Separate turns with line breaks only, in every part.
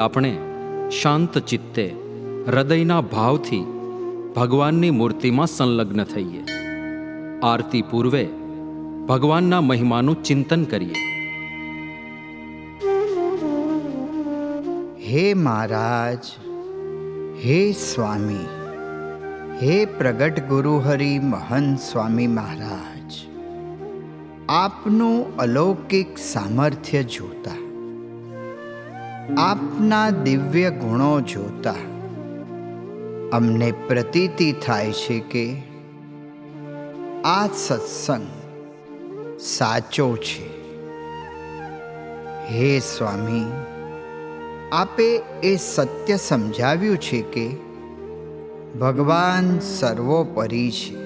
આપણે શાંત ચિત્તે, હૃદયના ભાવથી ભગવાનની મૂર્તિમાં સંલગ્ન થઈએ. આરતી પૂર્વે ભગવાનના મહિમાનું ચિંતન કરીએ.
હે મહારાજ, હે સ્વામી, હે પ્રગટ ગુરુ હરિ મહંત સ્વામી મહારાજ, આપનું અલૌકિક સામર્થ્ય જોતા આપના દિવ્ય ગુણો જોતા અમને પ્રતીતિ થાય છે કે આ સત્સંગ સાચો છે. હે સ્વામી, આપે એ સત્ય સમજાવ્યું છે કે ભગવાન સર્વોપરી છે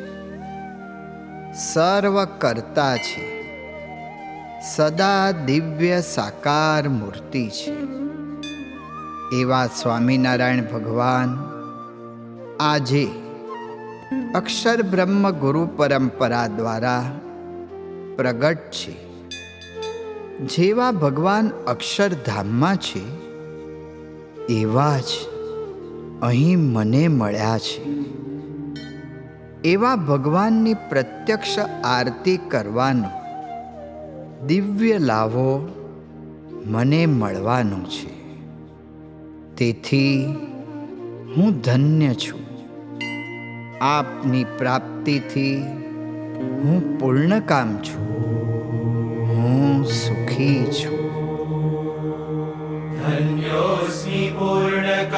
સર્વ કરતા છે, સદા દિવ્ય સાકાર મૂર્તિ છે. એવા સ્વામિનારાયણ ભગવાન. આજે અક્ષર બ્રહ્મ ગુરુ પરંપરા દ્વારા પ્રગટ છે. જેવા ભગવાન અક્ષરધામમાં છે, એવા જ અહીં મને મળ્યા છે. એવા ભગવાનની પ્રત્યક્ષ આરતી કરવાનો, દિવ્ય લાભો મને મળવાનો છે. તેથી હું ધન્ય છું. આપની પ્રાપ્તિથી હું પૂર્ણ કામ છું. હું સુખી છું.
ધન્યોસ્મિ, પૂર્ણકામોસ્મિ.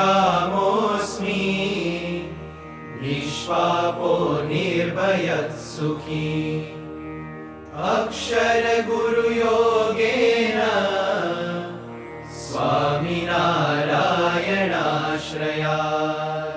નિષ્પાપો નિર્ભય સુખી. અક્ષર ગુરુ યોગેન शरणाश्रयात्